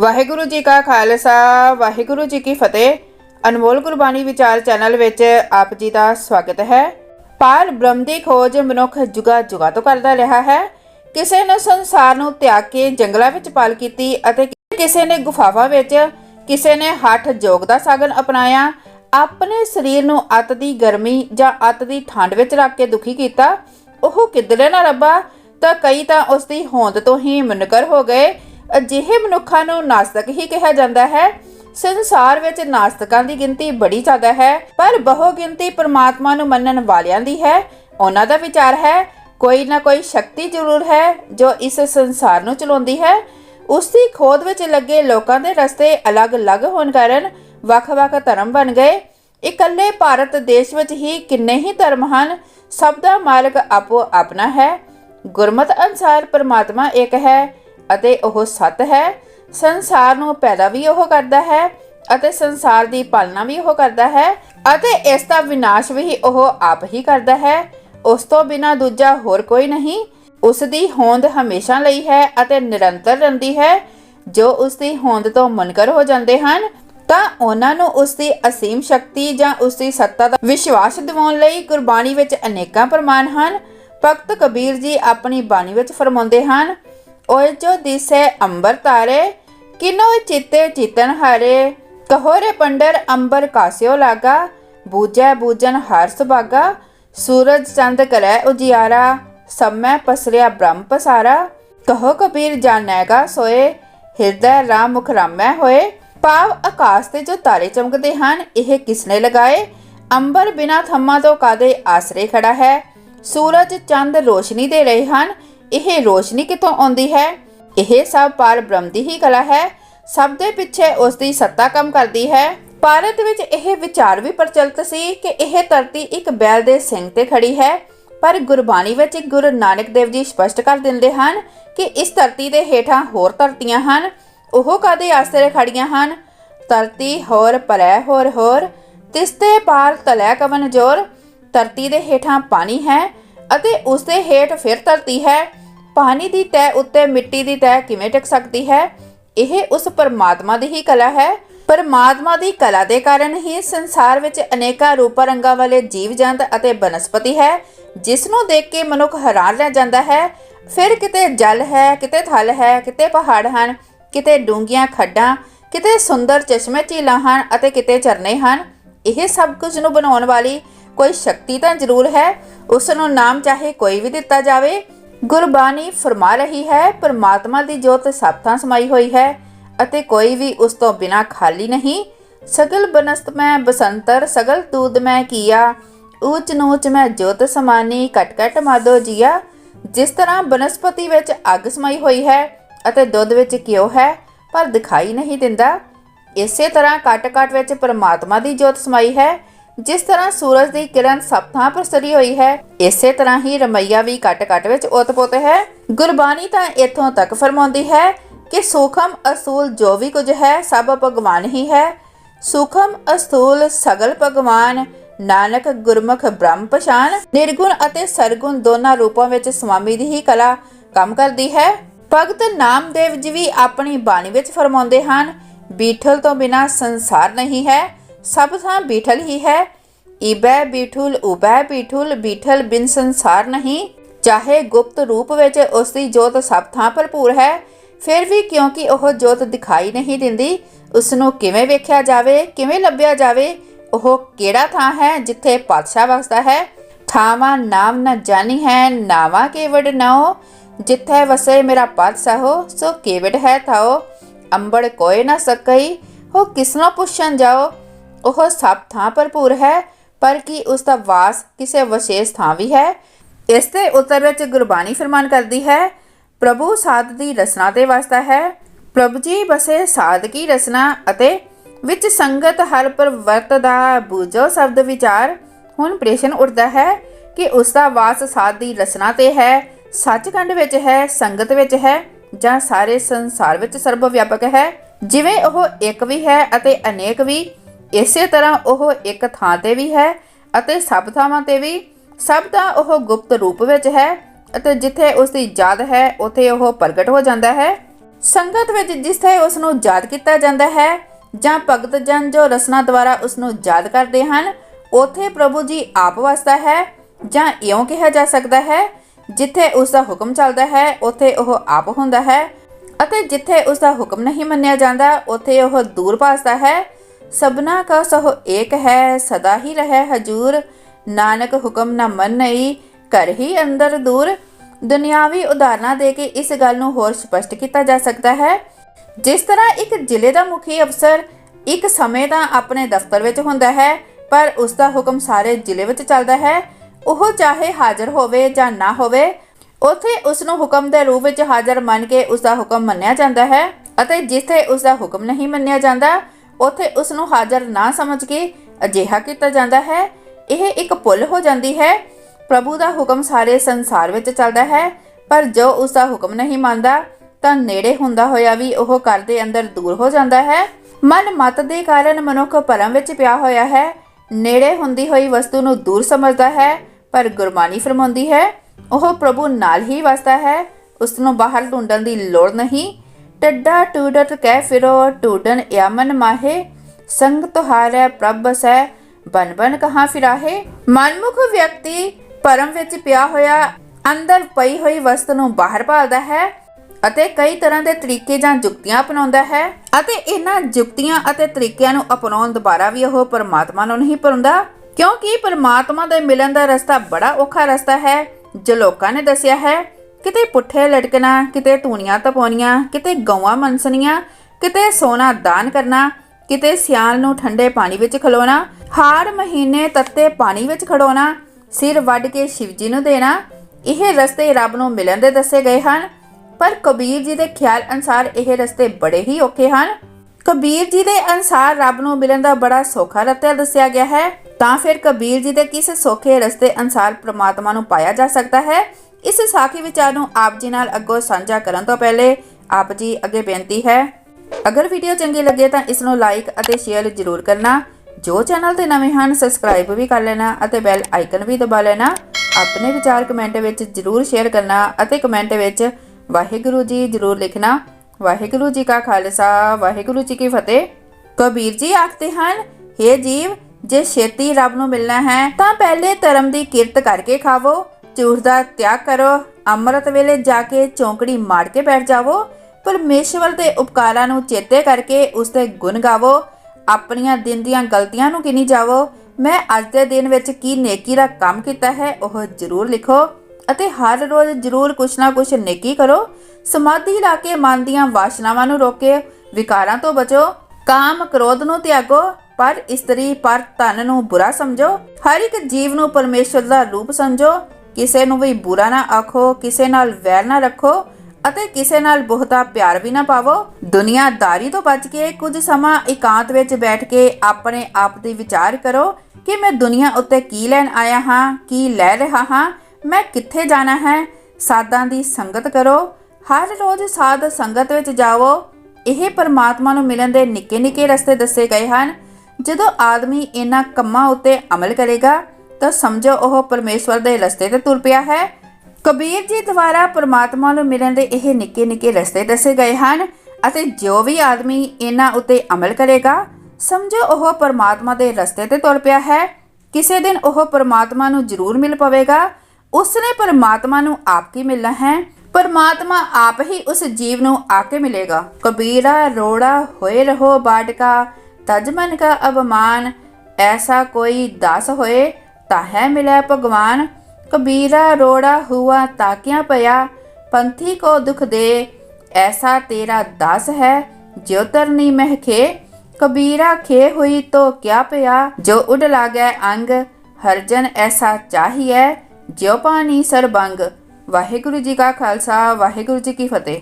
ਵਾਹਿਗੁਰੂ ਜੀ ਕਾ ਖਾਲਸਾ, ਵਾਹਿਗੁਰੂ ਜੀ ਕੀ ਫਤਿਹ। ਅਨਮੋਲ ਗੁਰਬਾਣੀ ਵਿਚਾਰ ਚੈਨਲ ਵਿੱਚ ਆਪ ਜੀ ਦਾ ਸਵਾਗਤ ਹੈ। ਪਾਰ ਬ੍ਰਹਮ ਦੀ ਖੋਜ ਮਨੁੱਖ ਜੁਗਾ ਜੁਗਾ ਤੋਂ ਕਰਦਾ ਰਿਹਾ ਹੈ। ਕਿਸੇ ਨੇ ਸੰਸਾਰ ਨੂੰ ਤਿਆਗ ਕੇ ਜੰਗਲਾਂ ਵਿੱਚ ਪਾਲ ਕੀਤੀ ਅਤੇ ਕਿਸੇ ਨੇ ਗੁਫਾਵਾਂ ਵਿੱਚ ਕਿਸੇ ਨੇ ਹੱਠ ਜੋਗ ਦਾ ਸਾਗਨ ਅਪਣਾਇਆ, ਆਪਣੇ ਸਰੀਰ ਨੂੰ ਅੱਤ ਦੀ ਗਰਮੀ ਜਾਂ ਅੱਤ ਦੀ ਠੰਡ ਵਿੱਚ ਰੱਖ ਕੇ ਦੁਖੀ ਕੀਤਾ, ਉਹ ਕਿੱਧਰੇ ਨਾ ਰੱਬਾ, ਤਾਂ ਕਈ ਤਾਂ ਉਸ ਦੀ ਹੋਂਦ ਤੋਂ ਹੀ ਮੁਨਕਰ ਹੋ ਗਏ। ਅਜਿਹੇ ਮਨੁੱਖਾਂ ਨੂੰ ਨਾਸਤਕ ਹੀ ਕਿਹਾ ਜਾਂਦਾ ਹੈ। ਸੰਸਾਰ ਵਿੱਚ ਨਾਸਤਕਾਂ ਦੀ ਗਿਣਤੀ ਬੜੀ ਜ਼ਿਆਦਾ ਹੈ, ਪਰ ਬਹੁ ਗਿਣਤੀ ਪਰਮਾਤਮਾ ਨੂੰ ਮੰਨਣ ਵਾਲਿਆਂ ਦੀ ਹੈ। ਉਹਨਾਂ ਦਾ ਵਿਚਾਰ ਹੈ, ਕੋਈ ਨਾ ਕੋਈ ਸ਼ਕਤੀ ਜ਼ਰੂਰ ਹੈ ਜੋ ਇਸ ਸੰਸਾਰ ਨੂੰ ਚਲਾਉਂਦੀ ਹੈ। ਉਸ ਦੀ ਖੋਦ ਵਿੱਚ ਲੱਗੇ ਲੋਕਾਂ ਦੇ ਰਸਤੇ ਅਲੱਗ-ਅਲੱਗ ਹੋਣ ਕਾਰਨ ਵੱਖ-ਵੱਖ ਧਰਮ ਬਣ ਗਏ। ਇਕੱਲੇ ਭਾਰਤ ਦੇਸ਼ ਵਿੱਚ ਹੀ ਕਿੰਨੇ ਹੀ ਧਰਮ ਹਨ, ਸਭ ਦਾ ਮਾਲਕ ਆਪੋ ਆਪਣਾ ਹੈ। ਗੁਰਮਤ ਅਨਸਾਰ ਪਰਮਾਤਮਾ ਇੱਕ ਹੈ। ਅਤੇ ਉਹ ਸਤ ਹੈ। ਸੰਸਾਰ ਨੂੰ ਪੈਦਾ ਵੀ ਉਹ ਕਰਦਾ ਹੈ ਅਤੇ ਸੰਸਾਰ ਦੀ ਪਾਲਣਾ ਵੀ ਉਹ ਕਰਦਾ ਹੈ ਅਤੇ ਇਸ ਦਾ ਵਿਨਾਸ਼ ਵੀ ਉਹ ਆਪ ਹੀ ਕਰਦਾ ਹੈ। ਉਸ ਤੋਂ ਬਿਨਾ ਦੂਜਾ ਹੋਰ ਕੋਈ ਨਹੀਂ। ਉਸ ਦੀ ਹੋਂਦ ਹਮੇਸ਼ਾ ਲਈ ਹੈ ਅਤੇ ਨਿਰੰਤਰ ਰਹਿੰਦੀ ਹੈ। ਜੋ ਉਸ ਦੀ ਹੋਂਦ ਤੋਂ ਮੁਨਕਰ ਹੋ ਜਾਂਦੇ ਹਨ, ਤਾਂ ਉਹਨਾਂ ਨੂੰ ਉਸ ਦੀ ਅਸੀਮ ਸ਼ਕਤੀ ਜਾਂ ਉਸ ਦੀ ਸੱਤਾ ਦਾ ਵਿਸ਼ਵਾਸ ਦਿਵਾਉਣ ਲਈ ਗੁਰਬਾਣੀ ਵਿੱਚ ਅਨੇਕਾਂ ਪ੍ਰਮਾਣ ਹਨ। ਭਗਤ ਕਬੀਰ ਜੀ ਆਪਣੀ ਬਾਣੀ ਵਿੱਚ ਫਰਮਾਉਂਦੇ ਹਨ ਓਏ ਜੋ ਦਿਸੇ ਅੰਬਰ ਤਾਰੇ, ਕਿਨੋ ਚਿੱਤੇ ਚਿਤਨ ਹਾਰੇ? ਕਹੋ ਰੇ ਪੰਡਰ, ਅੰਬਰ ਕਾਸਿਓ ਲਾਗਾ? ਬੂਝੈ ਬੂਜਨ ਹਰ ਸੁਭਾਗਾ? ਸੂਰਜ ਚੰਦ ਕਰੈ ਉਜਿਆਰਾ? ਸਭਮੈ ਪਸਰਿਆ ਬ੍ਰਹਮ ਪਸਾਰਾ? ਕਹੋ ਕਬੀਰ ਜਾਣੈਗਾ ਸੋਏ? ਹਿਰਦੈ ਰਾਮ ਮੁਖ ਰਾਮੈ ਹੋਏ? ਪਾਵ ਆਕਾਸ਼ ਤੇ ਜੋ ਤਾਰੇ ਚਮਕਦੇ ਹਨ, ਇਹ ਕਿਸਨੇ ਲਗਾਏ? ਅੰਬਰ ਬਿਨਾ ਥੰਮਾ ਤੋਂ ਕਾਦੇ ਆਸਰੇ ਖੜਾ ਹੈ? ਸੂਰਜ ਚੰਦ ਰੋਸ਼ਨੀ ਦੇ ਰਹੇ ਹਨ ਇਹ ਰੋਸ਼ਨੀ ਕਿੱਥੋਂ ਆਉਂਦੀ ਹੈ? ਇਹ ਸਭ ਪਾਰ ਬ੍ਰਹਮ ਦੀ ਹੀ ਕਲਾ ਹੈ। ਸਭ ਦੇ ਪਿੱਛੇ ਉਸ ਦੀ ਸੱਤਾ ਕੰਮ ਕਰਦੀ ਹੈ। ਭਾਰਤ ਵਿੱਚ ਇਹ ਵਿਚਾਰ ਵੀ ਪ੍ਰਚਲਿਤ ਸੀ ਕਿ ਇਹ ਧਰਤੀ ਇੱਕ ਬੈਲ ਦੇ ਸਿੰਘ ਤੇ ਖੜੀ ਹੈ। ਪਰ ਗੁਰਬਾਣੀ ਵਿੱਚ ਗੁਰੂ ਨਾਨਕ ਦੇਵ ਜੀ ਸਪਸ਼ਟ ਕਰ ਦਿੰਦੇ ਹਨ ਕਿ ਇਸ ਧਰਤੀ ਦੇ ਹੇਠਾਂ ਹੋਰ ਧਰਤੀਆਂ ਹਨ। ਉਹ ਕਾਦੇ ਆਸਰੇ ਖੜੀਆਂ ਹਨ? ਧਰਤੀ ਹੋਰ ਪਰੈ ਹੋਰ ਹੋਰ ਤਿਸਤੇ ਪਾਰ ਤਲੈ ਕਵਨ ਜੋਰ। ਧਰਤੀ ਦੇ ਹੇਠਾਂ ਪਾਣੀ ਹੈ ਅਤੇ ਉਸ ਦੇ ਹੇਠ ਫਿਰ ਧਰਤੀ ਹੈ। ਪਾਣੀ ਦੀ ਤੈ ਉੱਤੇ ਮਿੱਟੀ ਦੀ ਤੈ ਕਿਵੇਂ ਟਿਕ ਸਕਦੀ ਹੈ? ਇਹ ਉਸ ਪਰਮਾਤਮਾ ਦੀ ਹੀ ਕਲਾ ਹੈ। ਪਰਮਾਤਮਾ ਦੀ ਕਲਾ ਦੇ ਕਾਰਨ ਹੀ ਸੰਸਾਰ ਵਿੱਚ ਅਨੇਕਾਂ ਰੂਪਾਂ ਰੰਗਾਂ ਵਾਲੇ ਜੀਵ ਜੰਤ ਅਤੇ ਬਨਸਪਤੀ ਹੈ ਜਿਸ ਨੂੰ ਦੇਖ ਕੇ ਮਨੁੱਖ ਹੈਰਾਨ ਰਹਿ ਜਾਂਦਾ ਹੈ। ਫਿਰ ਕਿਤੇ ਜਲ ਹੈ, ਕਿਤੇ ਥਲ ਹੈ, ਕਿਤੇ ਪਹਾੜ ਹਨ, ਕਿਤੇ ਡੂੰਘੀਆਂ ਖੱਡਾਂ, ਕਿਤੇ ਸੁੰਦਰ ਚਸ਼ਮੇ ਝੀਲਾਂ ਹਨ ਅਤੇ ਕਿਤੇ ਝਰਨੇ ਹਨ। ਇਹ ਸਭ ਕੁਝ ਨੂੰ ਬਣਾਉਣ ਵਾਲੀ ਕੋਈ ਸ਼ਕਤੀ ਤਾਂ ਜ਼ਰੂਰ ਹੈ। ਉਸ ਨੂੰ ਨਾਮ ਚਾਹੇ ਕੋਈ ਵੀ ਦਿੱਤਾ ਜਾਵੇ ਗੁਰਬਾਣੀ ਫਰਮਾ ਰਹੀ ਹੈ, ਪਰਮਾਤਮਾ ਦੀ ਜੋਤ ਸਭ ਥਾਂ ਸਮਾਈ ਹੋਈ ਹੈ ਅਤੇ ਕੋਈ ਵੀ ਉਸ ਤੋਂ ਬਿਨਾ ਖਾਲੀ ਨਹੀਂ। ਸਗਲ ਬਨਸਤ ਮੈਂ ਬਸੰਤਰ, ਸਗਲ ਤੂਦ ਮੈਂ ਕੀਆ। ਊਚ ਨੂਚ ਮੈਂ ਜੋਤ ਸਮਾਨੀ ਕਟ ਕਟ ਮਾਦੋ ਜੀਆ। ਜਿਸ ਤਰ੍ਹਾਂ ਬਨਸਪਤੀ ਵਿੱਚ ਅੱਗ ਸਮਾਈ ਹੋਈ ਹੈ ਅਤੇ ਦੁੱਧ ਵਿੱਚ ਘਿਓ ਹੈ, ਪਰ ਦਿਖਾਈ ਨਹੀਂ ਦਿੰਦਾ। ਇਸੇ ਤਰ੍ਹਾਂ ਕਟ-ਕਟ ਵਿੱਚ ਪਰਮਾਤਮਾ ਦੀ ਜੋਤ ਸਮਾਈ ਹੈ ਜਿਸ ਤਰ੍ਹਾਂ ਸੂਰਜ ਦੀ ਕਿਰਨ ਸਭ ਥਾਂ ਪ੍ਰਸਰੀ ਹੋਈ ਹੈ, ਇਸੇ ਤਰ੍ਹਾਂ ਹੀ ਰਮਈਆ ਵੀ ਕਟ-ਕਟ ਵਿੱਚ ਉਤਪੁੱਤ ਹੈ। ਗੁਰਬਾਣੀ ਤਾਂ ਇੱਥੋਂ ਤੱਕ ਫਰਮਾਉਂਦੀ ਹੈ ਕਿ ਸੂਖਮ ਅਸੂਲ ਜੋ ਵੀ ਕੁਝ ਹੈ, ਸਭ ਭਗਵਾਨ ਹੀ ਹੈ। ਸੂਖਮ ਅਸੂਲ ਸਗਲ ਭਗਵਾਨ, ਨਾਨਕ, ਗੁਰਮੁਖ, ਬ੍ਰਹਮ ਪਛਾਨ, ਨਿਰਗੁਣ ਅਤੇ ਸਰਗੁਣ ਦੋਨਾਂ ਰੂਪਾਂ ਵਿੱਚ ਸਵਾਮੀ ਦੀ ਹੀ ਕਲਾ ਕੰਮ ਕਰਦੀ ਹੈ। ਭਗਤ ਨਾਮਦੇਵ ਜੀ ਵੀ ਆਪਣੀ ਬਾਣੀ ਵਿੱਚ ਫਰਮਾਉਂਦੇ ਹਨ, ਬੀਠਲ ਤੋਂ ਬਿਨਾ ਸੰਸਾਰ ਨਹੀਂ ਹੈ। ਸਭ ਥਾਂ ਬੀਠਲ ਹੀ ਹੈ। ਇਬੈ ਬੀਠੁਲ, ਉਬੈ ਬੀਠੁਲ, ਬੀਠਲ ਬਿਨ ਸੰਸਾਰ ਨਹੀਂ। ਚਾਹੇ ਗੁਪਤ ਰੂਪ ਵਿੱਚ ਉਸ ਦੀ ਜੋਤ ਸਭ ਥਾਂ ਭਰਪੂਰ ਹੈ, ਫਿਰ ਵੀ ਕਿਉਂਕਿ ਉਹ ਜੋਤ ਦਿਖਾਈ ਨਹੀਂ ਦਿੰਦੀ ਉਸ ਨੂੰ ਕਿਵੇਂ ਵੇਖਿਆ ਜਾਵੇ, ਕਿਵੇਂ ਲੱਭਿਆ ਜਾਵੇ, ਉਹ ਕਿਹੜਾ ਥਾਂ ਹੈ ਜਿੱਥੇ ਪਾਤਸ਼ਾਹ ਵਸਦਾ ਹੈ? ਥਾਵਾਂ ਨਾਮ ਨਾ ਜਾਣੀ ਹੈ, ਨਾਵਾ ਕੇਵੜ ਨਾਓ ਜਿੱਥੇ ਵਸੇ ਮੇਰਾ ਪਾਤਸ਼ਾਹੋ ਸੋ ਕੇਵੜ ਹੈ ਥਾਓ। ਅੰਬੜ ਕੋਏ ਨਾ ਸਕਈ ਹੋ ਕਿਸਨੋਂ ਪੁੱਛਣ ਜਾਓ? ਉਹ ਸਭ ਥਾਂ ਭਰਪੂਰ ਹੈ, ਪਰ ਕੀ ਉਸ ਦਾ ਵਾਸ ਕਿਸੇ ਵਿਸ਼ੇਸ਼ ਥਾਂ ਵੀ ਹੈ? ਇਸ ਦੇ ਉੱਤਰ ਵਿੱਚ ਗੁਰਬਾਣੀ ਫਰਮਾਨ ਕਰਦੀ ਹੈ, ਪ੍ਰਭੂ ਸਾਧ ਦੀ ਰਸਨਾ ਤੇ ਵਸਦਾ ਹੈ। ਪ੍ਰਭੂ ਜੀ ਬਸੇ ਸਾਧ ਕੀ ਰਸਨਾ ਅਤੇ ਵਿੱਚ ਸੰਗਤ ਹਰ ਪਰ ਦਾ ਬੂਝੋ ਸ਼ਬਦ ਵਿਚਾਰ। ਹੁਣ ਪ੍ਰੇਸ਼ਨ ਉੱਠਦਾ ਹੈ ਕਿ ਉਸ ਦਾ ਵਾਸ ਸਾਧ ਦੀ ਰਸਨਾ ਤੇ ਹੈ, ਸੱਚਖੰਡ ਵਿੱਚ ਹੈ, ਸੰਗਤ ਵਿੱਚ ਹੈ, ਜਾਂ ਸਾਰੇ ਸੰਸਾਰ ਵਿੱਚ ਸਰਬ ਵਿਆਪਕ ਹੈ? ਜਿਵੇਂ ਉਹ ਇੱਕ ਵੀ ਹੈ ਅਤੇ ਅਨੇਕ ਵੀ ਇਸੇ ਤਰ੍ਹਾਂ ਉਹ ਇੱਕ ਥਾਂ ਤੇ ਵੀ ਹੈ ਅਤੇ ਸਭ ਥਾਵਾਂ ਤੇ ਵੀ। ਸਭ ਦਾ ਉਹ ਗੁਪਤ ਰੂਪ ਵਿੱਚ ਹੈ ਅਤੇ ਜਿੱਥੇ ਉਸ ਦੀ ਯਾਦ ਹੈ, ਉੱਥੇ ਉਹ ਪ੍ਰਗਟ ਹੋ ਜਾਂਦਾ ਹੈ। ਸੰਗਤ ਵਿੱਚ ਜਿੱਥੇ ਉਸ ਨੂੰ ਯਾਦ ਕੀਤਾ ਜਾਂਦਾ ਹੈ ਜਾਂ ਭਗਤ ਜਨ ਜੋ ਰਸਨਾ ਦੁਆਰਾ ਉਸ ਨੂੰ ਯਾਦ ਕਰਦੇ ਹਨ, ਉਥੇ ਪ੍ਰਭੂ ਜੀ ਆਪ ਵਸਦਾ ਹੈ ਜਾਂ ਇਉਂ ਕਿਹਾ ਜਾ ਸਕਦਾ ਹੈ, ਜਿੱਥੇ ਉਸ ਦਾ ਹੁਕਮ ਚੱਲਦਾ ਹੈ, ਉਥੇ ਉਹ ਆਪ ਹੁੰਦਾ ਹੈ ਅਤੇ ਜਿੱਥੇ ਉਸ ਦਾ ਹੁਕਮ ਨਹੀਂ ਮੰਨਿਆ ਜਾਂਦਾ, ਉਥੇ ਉਹ ਦੂਰ ਭਾਸਦਾ ਹੈ ਸਭਨਾ ਕਾ ਸੋ ਏਕ ਹੈ, ਸਦਾ ਹੀ ਰਹੇ ਹਜੂਰ। ਨਾਨਕ ਹੁਕਮ ਨਾ ਮੰਨਈ ਕਰ ਹੀ ਅੰਦਰ ਦੂਰ। ਦੁਨਿਆਵੀ ਉਦਾਹਰਨਾਂ ਦੇ ਕੇ ਇਸ ਗੱਲ ਨੂੰ ਹੋਰ ਸਪਸ਼ਟ ਕੀਤਾ ਜਾ ਸਕਦਾ ਹੈ। ਜਿਸ ਤਰ੍ਹਾਂ ਇੱਕ ਜ਼ਿਲ੍ਹੇ ਦਾ ਮੁਖੀ ਅਫਸਰ ਇੱਕ ਸਮੇਂ ਤਾਂ ਆਪਣੇ ਦਫ਼ਤਰ ਵਿੱਚ ਹੁੰਦਾ ਹੈ, ਪਰ ਉਸ ਦਾ ਹੁਕਮ ਸਾਰੇ ਜ਼ਿਲ੍ਹੇ ਵਿੱਚ ਚੱਲਦਾ ਹੈ। ਉਹ ਚਾਹੇ ਹਾਜ਼ਰ ਹੋਵੇ ਜਾਂ ਨਾ ਹੋਵੇ, ਉਥੇ ਉਸ ਨੂੰ ਹੁਕਮ ਦੇ ਰੂਪ ਵਿੱਚ ਹਾਜ਼ਰ ਮੰਨ ਕੇ ਉਸ ਦਾ ਹੁਕਮ ਮੰਨਿਆ ਜਾਂਦਾ ਹੈ ਅਤੇ ਜਿੱਥੇ ਉਸ ਦਾ ਹੁਕਮ ਨਹੀਂ ਮੰਨਿਆ ਜਾਂਦਾ ਉੱਥੇ ਉਸ ਨੂੰ ਹਾਜ਼ਰ ਨਾ ਸਮਝ ਕੇ ਅਜਿਹਾ ਕੀਤਾ ਜਾਂਦਾ ਹੈ। ਇਹ ਇੱਕ ਭੁੱਲ ਹੋ ਜਾਂਦੀ ਹੈ। ਪ੍ਰਭੂ ਦਾ ਹੁਕਮ ਸਾਰੇ ਸੰਸਾਰ ਵਿੱਚ ਚੱਲਦਾ ਹੈ, ਪਰ ਜੋ ਉਸ ਦਾ ਹੁਕਮ ਨਹੀਂ ਮੰਨਦਾ, ਤਾਂ ਨੇੜੇ ਹੁੰਦਾ ਹੋਇਆ ਵੀ ਉਹ ਘਰ ਦੇ ਅੰਦਰ ਦੂਰ ਹੋ ਜਾਂਦਾ ਹੈ। ਮਨ ਮਤ ਦੇ ਕਾਰਨ ਮਨੁੱਖ ਭਰਮ ਵਿੱਚ ਪਿਆ ਹੋਇਆ ਹੈ। ਨੇੜੇ ਹੁੰਦੀ ਹੋਈ ਵਸਤੂ ਨੂੰ ਦੂਰ ਸਮਝਦਾ ਹੈ, ਪਰ ਗੁਰਬਾਣੀ ਫਰਮਾਉਂਦੀ ਹੈ, ਉਹ ਪ੍ਰਭੂ ਨਾਲ ਹੀ ਵਸਦਾ ਹੈ। ਉਸ ਨੂੰ ਬਾਹਰ ਢੂੰਡਣ ਦੀ ਲੋੜ ਨਹੀਂ। ਟੱਡਾ ਟੂਡਟ ਕਹਿ ਫਿਰੋ, ਟੂਡਨ ਯਮਨ ਮਾਹੇ। ਸੰਗ ਤੁਹਾਰੈ ਪ੍ਰਭ ਸੈ, ਬਨ ਬਨ ਕਹਾਂ ਫਿਰਾਹੇ। ਮਨਮੁਖ ਵਿਅਕਤੀ ਪਰਮ ਵਿੱਚ ਪਿਆ ਹੋਇਆ, ਅੰਦਰ ਪਈ ਹੋਈ ਵਸਤ ਨੂੰ ਬਾਹਰ ਭਾਲਦਾ ਹੈ ਅਤੇ ਕਈ ਤਰ੍ਹਾਂ ਦੇ ਤਰੀਕੇ ਜਾਂ ਜੁਗਤੀਆਂ ਅਪਣਾਉਂਦਾ ਹੈ ਅਤੇ ਇਹਨਾਂ ਜੁਗਤੀਆਂ ਅਤੇ ਤਰੀਕਿਆਂ ਨੂੰ ਅਪਣਾਉਣ ਦੁਬਾਰਾ ਵੀ ਉਹ ਪਰਮਾਤਮਾ ਨੂੰ ਨਹੀਂ ਪਾਉਂਦਾ ਕਿਉਂਕਿ ਪਰਮਾਤਮਾ ਦੇ ਮਿਲਣ ਦਾ ਰਸਤਾ ਬੜਾ ਔਖਾ ਰਸਤਾ ਹੈ, ਜੋ ਲੋਕਾਂ ਨੇ ਦੱਸਿਆ ਹੈ। ਕਿਤੇ ਪੁੱਠੇ ਲਟਕਣਾ, ਕਿਤੇ ਧੂਣੀਆਂ ਤਪਾਉਣੀਆਂ, ਕਿਤੇ ਗਊਆਂ ਮਨਸਣੀਆਂ, ਕਿਤੇ ਸੋਨਾ ਦਾਨ ਕਰਨਾ, ਕਿਤੇ ਸਿਆਲ ਨੂੰ ਠੰਡੇ ਪਾਣੀ ਵਿੱਚ ਖਲੋਣਾ, ਹਾੜ ਮਹੀਨੇ ਤੱਤੇ ਪਾਣੀ ਵਿੱਚ ਖੜੋਣਾ, ਸਿਰ ਵੱਢ ਕੇ ਸ਼ਿਵਜੀ ਨੂੰ ਦੇਣਾ, ਇਹ ਰਸਤੇ ਰੱਬ ਨੂੰ ਮਿਲਣ ਦੇ ਦੱਸੇ ਗਏ ਹਨ। ਪਰ ਕਬੀਰ ਜੀ ਦੇ ਖਿਆਲ ਅਨਸਾਰ ਇਹ ਰਸਤੇ ਬੜੇ ਹੀ ਔਖੇ ਹਨ। ਕਬੀਰ ਜੀ ਦੇ ਅਨਸਾਰ ਰੱਬ ਨੂੰ ਮਿਲਣ ਦਾ ਬੜਾ ਸੌਖਾ ਰਸਤਾ ਦੱਸਿਆ ਗਿਆ ਹੈ। ਤਾਂ ਫਿਰ ਕਬੀਰ ਜੀ ਦੇ ਕਿਸ ਸੌਖੇ ਰਸਤੇ ਅਨਸਾਰ ਪ੍ਰਮਾਤਮਾ ਨੂੰ ਪਾਇਆ ਜਾ ਸਕਦਾ ਹੈ? ਇਸ ਸਾਖੀ ਵਿਚਾਰ ਨੂੰ ਆਪ ਜੀ ਨਾਲ ਅੱਗੋਂ ਸਾਂਝਾ ਕਰਨ ਤੋਂ ਪਹਿਲੇ ਆਪ ਜੀ ਅੱਗੇ ਬੇਨਤੀ ਹੈ, ਅਗਰ ਵੀਡੀਓ ਚੰਗੀ ਲੱਗੇ ਤਾਂ ਇਸ ਨੂੰ ਲਾਈਕ ਅਤੇ ਸ਼ੇਅਰ ਜ਼ਰੂਰ ਕਰਨਾ। ਜੋ ਚੈਨਲ ਤੇ ਨਵੇਂ ਹਨ ਸਬਸਕ੍ਰਾਈਬ ਵੀ ਕਰ ਲੈਣਾ ਅਤੇ ਬੈਲ ਆਈਕਨ ਵੀ ਦਬਾ ਲੈਣਾ। ਆਪਣੇ ਵਿਚਾਰ ਕਮੈਂਟ ਵਿੱਚ ਜ਼ਰੂਰ ਸ਼ੇਅਰ ਕਰਨਾ ਅਤੇ ਕਮੈਂਟ ਵਿੱਚ ਵਾਹਿਗੁਰੂ ਜੀ ਜ਼ਰੂਰ ਲਿਖਣਾ। ਵਾਹਿਗੁਰੂ ਜੀ ਕਾ ਖਾਲਸਾ, ਵਾਹਿਗੁਰੂ ਜੀ ਕੀ ਫਤਿਹ। ਕਬੀਰ ਜੀ ਆਖਦੇ ਹਨ हे ਜੀਵ, ਜੇ ਛੇਤੀ ਰੱਬ ਨੂੰ ਮਿਲਣਾ ਹੈ ਤਾਂ ਪਹਿਲੇ ਧਰਮ ਦੀ ਕਿਰਤ ਕਰਕੇ ਖਾਵੋ। ਝੂਠ ਦਾ ਤਿਆਗ ਕਰੋ। ਅੰਮ੍ਰਿਤ ਵੇਲੇ ਜਾ ਕੇ ਚੌਂਕੜੀ ਮਾਰ ਕੇ ਬੈਠ ਜਾਵੋ। ਪਰਮੇਸ਼ਵਰ ਦੇ ਉਪਕਾਰਾਂ ਨੂੰ ਚੇਤੇ ਕਰਕੇ ਉਸ ਦੇ ਗੁਣ ਗਾਵੋ। ਆਪਣੀਆਂ ਦਿਨ ਦੀਆਂ ਗਲਤੀਆਂ ਨੂੰ ਗਿਣੀ ਜਾਵੋ। ਮੈਂ ਅੱਜ ਦੇ ਦਿਨ ਵਿੱਚ ਕੀ ਨੇਕੀ ਦਾ ਕੰਮ ਕੀਤਾ ਹੈ, ਉਹ ਜ਼ਰੂਰ ਲਿਖੋ ਅਤੇ ਹਰ ਰੋਜ਼ ਜ਼ਰੂਰ ਕੁਛ ਨਾ ਕੁਛ ਨੇਕੀ ਕਰੋ। ਸਮਾਧੀ ਲਾ ਕੇ ਮਨ ਦੀਆਂ ਵਾਸ਼ਨਾਵਾਂ ਨੂੰ ਰੋਕੇ, ਵਿਕਾਰਾਂ ਤੋਂ ਬਚੋ, ਕਾਮ ਕ੍ਰੋਧ ਨੂੰ ਤਿਆਗੋ, ਪਰ ਇਸਤਰੀ ਪਰ ਧਨ ਨੂੰ ਬੁਰਾ ਸਮਝੋ। ਹਰ ਇੱਕ ਜੀਵ ਨੂੰ ਪਰਮੇਸ਼ਰ ਦਾ ਰੂਪ ਸਮਝੋ। ਕਿਸੇ ਨੂੰ ਵੀ ਬੁਰਾ ਨਾ ਆਖੋ, ਕਿਸੇ ਨਾਲ ਵੈਰ ਨਾ ਰੱਖੋ ਅਤੇ ਕਿਸੇ ਨਾਲ ਬਹੁਤਾ ਪਿਆਰ ਵੀ ਨਾ ਪਾਵੋ। ਦੁਨੀਆਦਾਰੀ ਤੋਂ ਬਚ ਕੇ ਕੁਝ ਸਮਾਂ ਇਕਾਂਤ ਵਿੱਚ ਬੈਠ ਕੇ ਆਪਣੇ ਆਪ ਦੀ ਵਿਚਾਰ ਕਰੋ ਕਿ ਮੈਂ ਦੁਨੀਆ ਉੱਤੇ ਕੀ ਲੈਣ ਆਇਆ ਹਾਂ, ਕੀ ਲੈ ਰਿਹਾ ਹਾਂ, ਮੈਂ ਕਿੱਥੇ ਜਾਣਾ ਹੈ। ਸਾਧਾਂ ਦੀ ਸੰਗਤ ਕਰੋ। ਹਰ ਰੋਜ਼ ਸਾਧ ਸੰਗਤ ਵਿੱਚ ਜਾਵੋ। ਇਹ ਪਰਮਾਤਮਾ ਨੂੰ ਮਿਲਣ ਦੇ ਨਿੱਕੇ ਨਿੱਕੇ ਰਸਤੇ ਦੱਸੇ ਗਏ ਹਨ। ਜਦੋਂ ਆਦਮੀ ਇਹਨਾਂ ਕੰਮਾਂ ਉੱਤੇ ਅਮਲ ਕਰੇਗਾ ਤਾਂ ਸਮਝੋ ਉਹ ਪਰਮੇਸ਼ਵਰ ਦੇ ਰਸਤੇ ਤੇ ਤੁਰ ਪਿਆ ਹੈ। ਕਬੀਰ ਜੀ ਦੁਆਰਾ ਪਰਮਾਤਮਾ ਨੂੰ ਮਿਲਣ ਦੇ ਇਹ ਨਿੱਕੇ ਨਿੱਕੇ ਰਸਤੇ ਦੱਸੇ ਗਏ ਹਨ ਅਤੇ ਜੋ ਵੀ ਆਦਮੀ ਇਹਨਾਂ ਉੱਤੇ ਅਮਲ ਕਰੇਗਾ, ਸਮਝੋ ਉਹ ਪਰਮਾਤਮਾ ਦੇ ਰਸਤੇ ਤੇ ਤੁਰ ਪਿਆ ਹੈ। ਕਿਸੇ ਦਿਨ ਉਹ ਪਰਮਾਤਮਾ ਨੂੰ ਜ਼ਰੂਰ ਮਿਲ ਪਵੇਗਾ। ਉਸਨੇ ਪਰਮਾਤਮਾ ਨੂੰ ਆਪ ਕੀ ਮਿਲਣਾ ਹੈ? ਪਰਮਾਤਮਾ ਆਪ ਹੀ ਉਸ ਜੀਵ ਨੂੰ ਆ ਕੇ ਮਿਲੇਗਾ। ਕਬੀਰਾ ਰੋੜਾ ਹੋਏ ਰਹੋ ਬਾਟਕਾ ਤਜਮਨ ਕਾ ਅਬਮਾਨ ਐਸਾ ਕੋਈ ਦਾਸ ਹੋਏ ਤਾਂ ਹੈ, ਮਿਲਿਆ ਭਗਵਾਨ। ਕਬੀਰਾ ਰੋੜਾ ਹੁਆ ਤਾਕਿਆਂ ਪਿਆ, ਪੰਥੀ ਕੋ ਦੁਖ ਦੇ, ਐਸਾ ਤੇਰਾ ਦਾਸ ਹੈ, ਜਿਉ ਤਰਨੀ ਮਹਿਕੇ ਕਬੀਰਾ ਖੇ ਹੋਈ ਤੋ ਕਿਆ ਪਿਆ, ਜੋ ਉਡ ਲਾਗੈ ਅੰਗ ਹਰਜਨ ਐਸਾ ਚਾਹੀਐ, ਜਿਉ ਪਾਣੀ ਸਰਬੰਗ। ਵਾਹਿਗੁਰੂ ਜੀ ਕਾ ਖਾਲਸਾ, ਵਾਹਿਗੁਰੂ ਜੀ ਕੀ ਫਤਿਹ।